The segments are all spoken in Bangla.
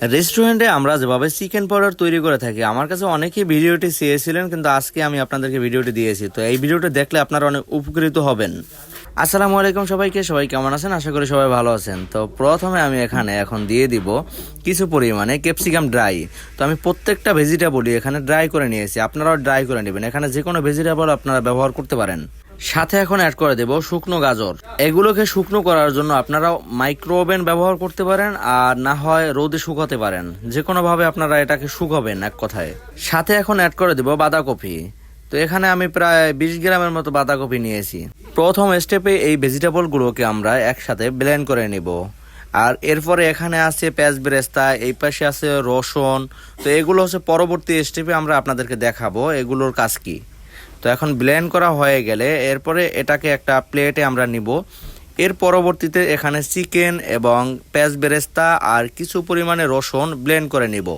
রেস্টুরেন্টে আমরা যেভাবে চিকেন পাউডার তৈরি করে থাকি, আমার কাছে অনেকেই ভিডিওটি চেয়েছিলেন, কিন্তু আজকে আমি আপনাদেরকে ভিডিওটি দিয়েছি। তো এই ভিডিওটি দেখলে আপনারা অনেক উপকৃত হবেন। আসসালামু আলাইকুম সবাইকে, সবাই কেমন আছেন? আশা করি সবাই ভালো আছেন। তো প্রথমে আমি এখানে এখন দিয়ে দিব কিছু পরিমাণে ক্যাপসিকাম ড্রাই তো আমি প্রত্যেকটা ভেজিটেবলই এখানে ড্রাই করে নিয়েছি। আপনারাও ড্রাই করে নেবেন। এখানে যে কোনো ভেজিটেবল আপনারা ব্যবহার করতে পারেন। সাথে এখন অ্যাড করে দেব শুকনো গাজর। এগুলোকে শুকনো করার জন্য আপনারা মাইক্রো ওভেন ব্যবহার করতে পারেন, আর না হয় রোদে শুকাতে পারেন। যে কোনো ভাবে আপনারা এটাকে শুকাবেন এক কথায়। সাথে এখন অ্যাড করে দেব বাঁধাকপি। তো এখানে আমি প্রায় বিশ গ্রামের মতো বাঁধাকপি নিয়েছি। প্রথম স্টেপে এই ভেজিটেবলগুলোকে আমরা একসাথে ব্লেন্ড করে নিব। আর এরপরে এখানে আছে পেঁয়াজ বেরেস্তা, এই পাশে আছে রসুন। তো এগুলো হচ্ছে পরবর্তী স্টেপে আমরা আপনাদেরকে দেখাবো এগুলোর কাজ কি। তো এখন ব্লেন্ড করা হয়ে গেলে এরপরে এটাকে একটা প্লেটে আমরা নিব। এর পরবর্তীতে এখানে চিকেন এবং পেঁয়াজ বেরেস্তা আর কিছু পরিমাণে রসুন ব্লেন্ড করে নিব।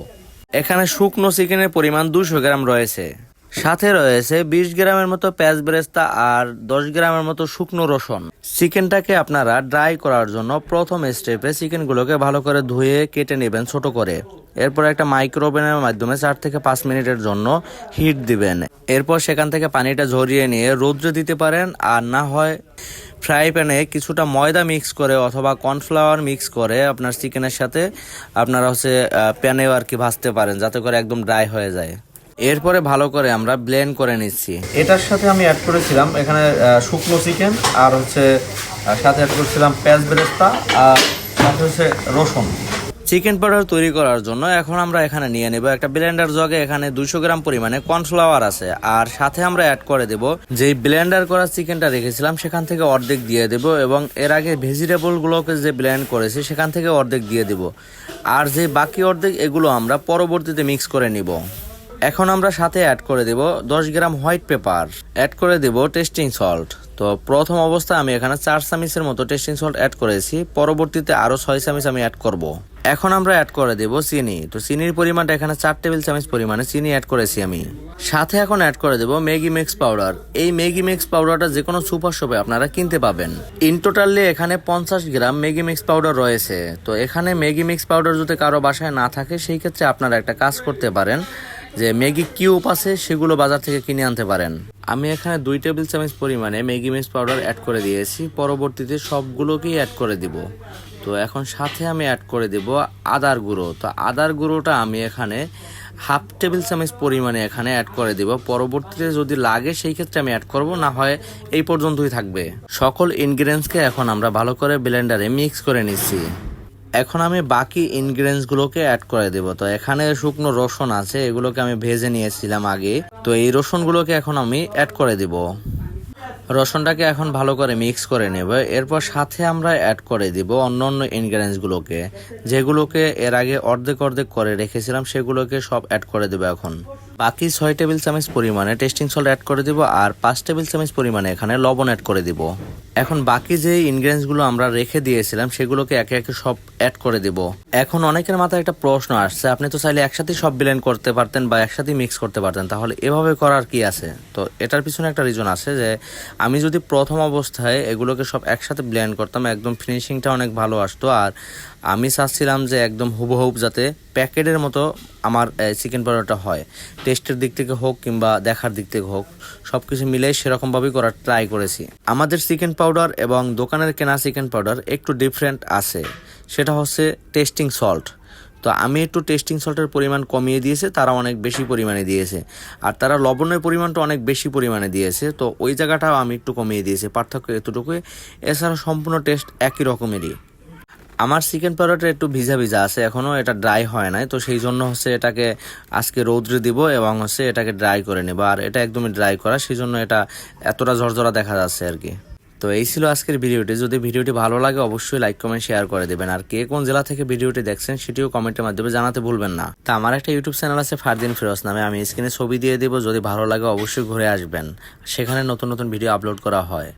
এখানে শুকনো চিকেনের পরিমাণ দুশো গ্রাম রয়েছে। সাথে রয়েছে বিশ গ্রামের মতো পেঁয়াজ বেরেস্তা আর দশ গ্রামের মতো শুকনো রসুন। চিকেনটাকে আপনারা ড্রাই করার জন্য প্রথম স্টেপে চিকেনগুলোকে ভালো করে ধুয়ে কেটে নেবেন ছোট করে। এরপর একটা মাইক্রোওভেনের মাধ্যমে চার থেকে পাঁচ মিনিটের জন্য হিট দিবেন। এরপর সেখান থেকে পানিটা ঝরিয়ে নিয়ে রৌদ্রে দিতে পারেন আর না হয় ফ্রাই প্যানে কিছুটা ময়দা মিক্স করে অথবা কর্নফ্লাওয়ার মিক্স করে আপনার চিকেনের সাথে আপনারা হচ্ছে প্যানেও আর কি ভাজতে পারেন, যাতে করে একদম ড্রাই হয়ে যায়। এরপরে ভালো করে আমরা ব্লেন্ড করে নিচ্ছি। এটার সাথে আমি অ্যাড করেছিলাম এখানে শুকনো চিকেন আর হচ্ছে সাথে অ্যাড করেছিলাম পেঁয়াজ বেরেস্তা আর সাথে হচ্ছে রসুন। চিকেন পাউডার তৈরি করার জন্য এখন আমরা এখানে নিয়ে নেব একটা ব্লেন্ডার জগে এখানে দুশো গ্রাম পরিমাণে কর্নফ্লাওয়ার আছে। আর সাথে আমরা অ্যাড করে দেব যেই ব্লেন্ডার করা চিকেনটা রেখেছিলাম সেখান থেকে অর্ধেক দিয়ে দেব এবং এর আগে ভেজিটেবল গুলোকে যে ব্লেন্ড করেছি সেখান থেকে অর্ধেক দিয়ে দেব। আর যে বাকি অর্ধেক এগুলো আমরা পরবর্তীতে মিক্স করে নিব। এখন আমরা সাথে অ্যাড করে দেব দশ গ্রাম হোয়াইট পেপার অ্যাড করে দেব টেস্টিং সল্ট তো প্রথম অবস্থায় আমি এখানে চার চামিচের মতো টেস্টিং সল্ট অ্যাড করেছি। পরবর্তীতে আরও ছয় চামিচ আমি অ্যাড করব। এখন আমরা অ্যাড করে দেব চিনি। তো চিনির পরিমাণটা এখানে চার টেবিল চামচ পরিমাণে চিনি অ্যাড করেছি আমি। সাথে এখন অ্যাড করে দেব ম্যাগি মিক্স পাউডার। এই ম্যাগি মিক্স পাউডারটা যে কোনো সুপার শপে আপনারা কিনতে পাবেন। ইন টোটালি এখানে পঞ্চাশ গ্রাম ম্যাগি মিক্স পাউডার রয়েছে। তো এখানে ম্যাগি মিক্স পাউডার যদি কারও বাসায় না থাকে, সেই ক্ষেত্রে আপনারা একটা কাজ করতে পারেন। যে ম্যাগি কিউব আছে, সেগুলো বাজার থেকে কিনে আনতে পারেন। আমি এখানে দুই টেবিল চামচ পরিমাণে ম্যাগি মিক্স পাউডার অ্যাড করে দিয়েছি। পরবর্তীতে সবগুলোকেই অ্যাড করে দিব। তো এখন সাথে আমি অ্যাড করে দিব আদার গুঁড়ো। তো আদার গুঁড়োটা আমি এখানে হাফ টেবিল চামচ পরিমাণে এখানে অ্যাড করে দিব। পরবর্তীতে যদি লাগে, সেই ক্ষেত্রে আমি অ্যাড করব, না হয় এই পর্যন্তই থাকবে। সকল ইনগ্রিডিয়েন্টসকে এখন আমরা ভালো করে ব্লেন্ডারে মিক্স করে নিচ্ছি। এখন আমি বাকি ইনগ্রিডিয়েন্টসগুলোকে অ্যাড করে দেব। তো এখানে শুকনো রসুন আছে, এগুলোকে আমি ভেজে নিয়েছিলাম আগে। তো এই রসুনগুলোকে এখন আমি অ্যাড করে দেব। রসুনটাকে এখন ভালো করে মিক্স করে নেব। এরপর সাথে আমরা অ্যাড করে দিব অন্য অন্য ইনগ্রিডিয়েন্টসগুলোকে যেগুলোকে এর আগে অর্ধেক অর্ধেক করে রেখেছিলাম, সেগুলোকে সব অ্যাড করে দেবো এখন। বাকি ছয় টেবিল চামচ পরিমাণে টেস্টিং সল্ট অ্যাড করে দিব আর পাঁচ টেবিল চামচ পরিমাণে এখানে লবণ অ্যাড করে দিব। এখন বাকি যে ইনগ্রিডিয়েন্টসগুলো আমরা রেখে দিয়েছিলাম, সেগুলোকে একে একে সব অ্যাড করে দিব। এখন অনেকের মাথায় একটা প্রশ্ন আসছে, আপনি তো চাইলে একসাথে সব ব্লেন্ড করতে পারতেন বা একসাথে মিক্স করতে পারতেন, তাহলে এভাবে করার কি আছে? তো এটার পিছনে একটা রিজন আছে যে, আমি যদি প্রথম অবস্থায় এগুলোকে সব একসাথে ব্লেন্ড করতাম, একদম ফিনিশিংটা অনেক ভালো আসতো। আর আমি চাচ্ছিলাম যে একদম হুবহুব যাতে প্যাকেটের মতো আমার চিকেন পাউডারটা হয়। টেস্টের দিক থেকে হোক কিংবা দেখার দিক থেকে হোক সব কিছু মিলে সেরকমভাবেই করার ট্রাই করেছি। আমাদের চিকেন পাউডার এবং দোকানের কেনা চিকেন পাউডার একটু ডিফারেন্ট আছে। সেটা হচ্ছে টেস্টিং সল্ট তো আমি একটু টেস্টিং সল্টের পরিমাণ কমিয়ে দিয়েছে, তারা অনেক বেশি পরিমাণে দিয়েছে। আর তারা লবণের পরিমাণটা অনেক বেশি পরিমাণে দিয়েছে, তো ওই জায়গাটাও আমি একটু কমিয়ে দিয়েছি। পার্থক্য এতটুকুই। এছাড়া সম্পূর্ণ টেস্ট একই রকমেরই। আমার চিকেন পাউডারটা একটু ভিজা ভিজা আছে এখনও এটা ড্রাই হয় নাই, তো সেই জন্য হচ্ছে এটাকে আজকে রৌদ্রে দিব এবং হচ্ছে এটাকে ড্রাই করে নেব, আর এটা একদমই ড্রাই করা, সেই জন্য এটা এতটা ঝরঝরা দেখা যাচ্ছে আর কি। তো এই ছিল আজকের ভিডিওটি, যদি ভিডিওটি ভালো লাগে অবশ্যই লাইক কমেন্ট শেয়ার করে দেবেন, আর কে কোন জেলা থেকে ভিডিওটি দেখছেন সেটিও কমেন্টের মাধ্যমে জানাতে ভুলবেন না। তা আমার একটা ইউটিউব চ্যানেল আছে ফারদিন ফিরোজ নামে, আমি স্ক্রিনে ছবি দিয়ে দেবো, যদি ভালো লাগে অবশ্যই ঘুরে আসবেন সেখানে নতুন নতুন ভিডিও আপলোড করা হয়।